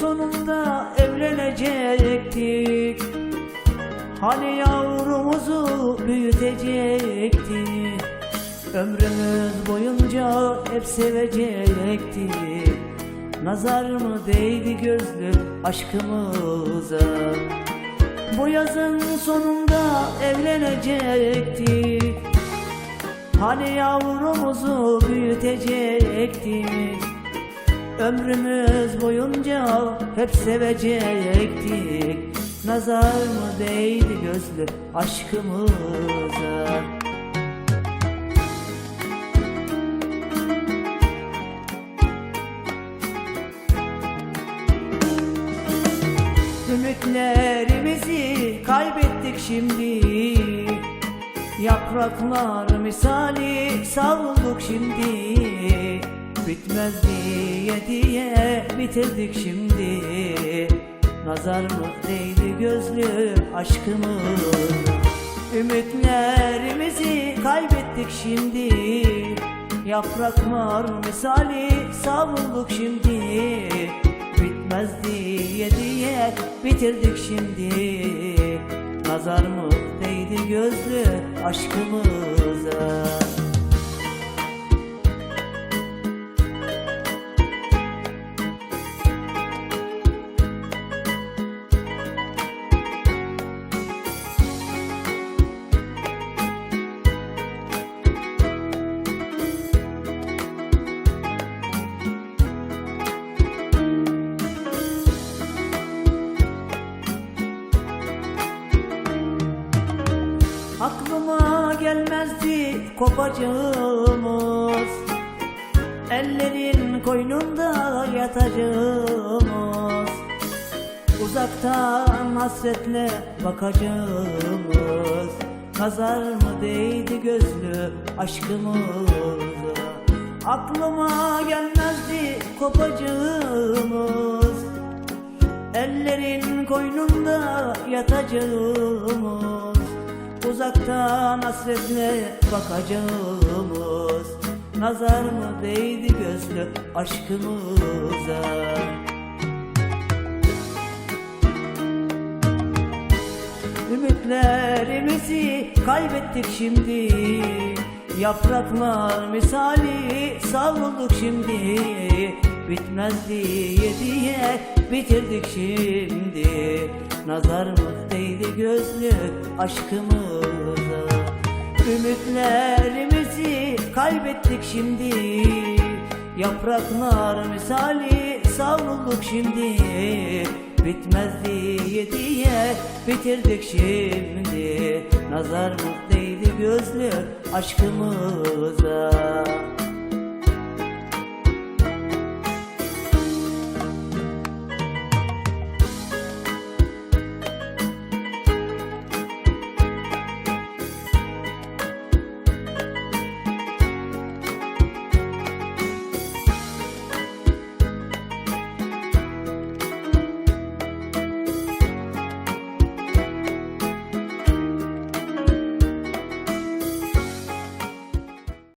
sonunda evlenecektik. Hani yavrumuzu büyütecektik Ömrümüz boyunca hep sevecektik Nazar mı değdi gözlü aşkımıza? Bu yazın sonunda evlenecektik Hani yavrumuzu büyütecektik Ömrümüz boyunca hep sevecektik. Nazar mı değdi gözlü aşkımıza? Ümitlerimizi kaybettik şimdi. Yapraklar misali savrulduk şimdi Bitmez diye diye bitirdik şimdi. Nazar mı değdi gözlü aşkımız? Ümitlerimizi kaybettik şimdi. Yapraklar misali savrulduk şimdi. Bitmez diye diye bitirdik şimdi. Nazar mı değdi gözlü aşkımıza gelmezdi kopacağımız. Ellerin koynunda yatacağımız. Uzaktan hasretle bakacağımız. Nazar mı değdi gözlü aşkımıza Aklıma gelmezdi kopacağımız. Ellerin koynunda yatacağımız Uzaktan hasretle bakacağımız Nazar mı değdi gözlü aşkımıza? Ümitlerimizi kaybettik şimdi. Yapraklar misali savrulduk şimdi. Bitmez diye diye bitirdik şimdi. Nazar mı gözlü aşkımıza. Ümitlerimizi kaybettik şimdi. Yapraklar misali savrulduk şimdi. Bitmez diye diye bitirdik şimdi. Nazar mı gözlü aşkımıza